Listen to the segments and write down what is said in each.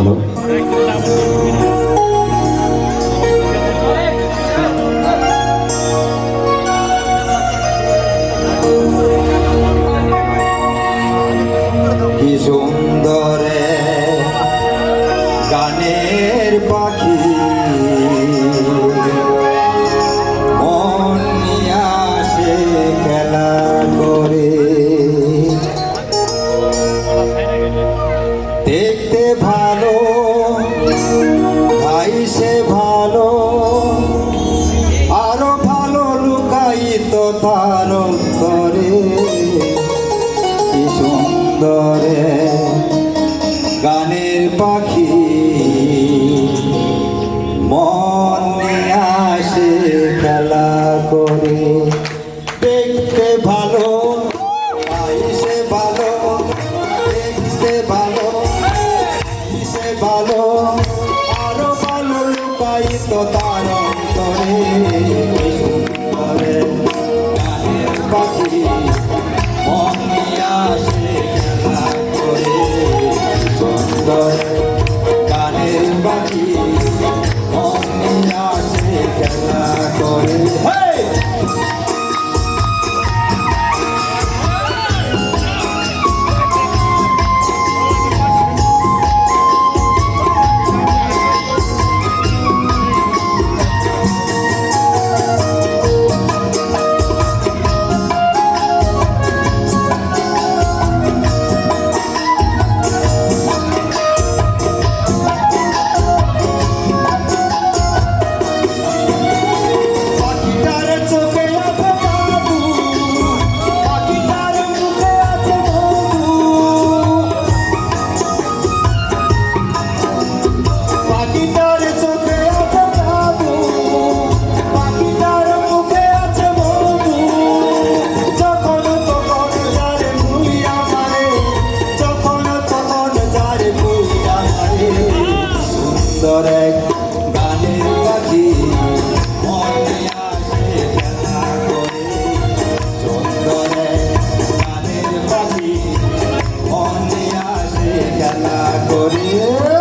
ভালো। কি সুন্দরে গানের পাখি তো তার করিয়ে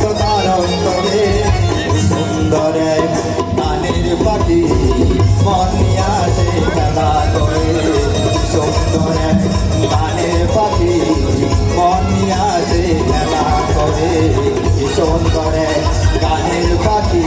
তো তার অন্তরে সুন্দর গানের খেলা করে। সুন্দর গানের পাখি মনিয়া সে খেলা করে। সুন্দর গানের পাখি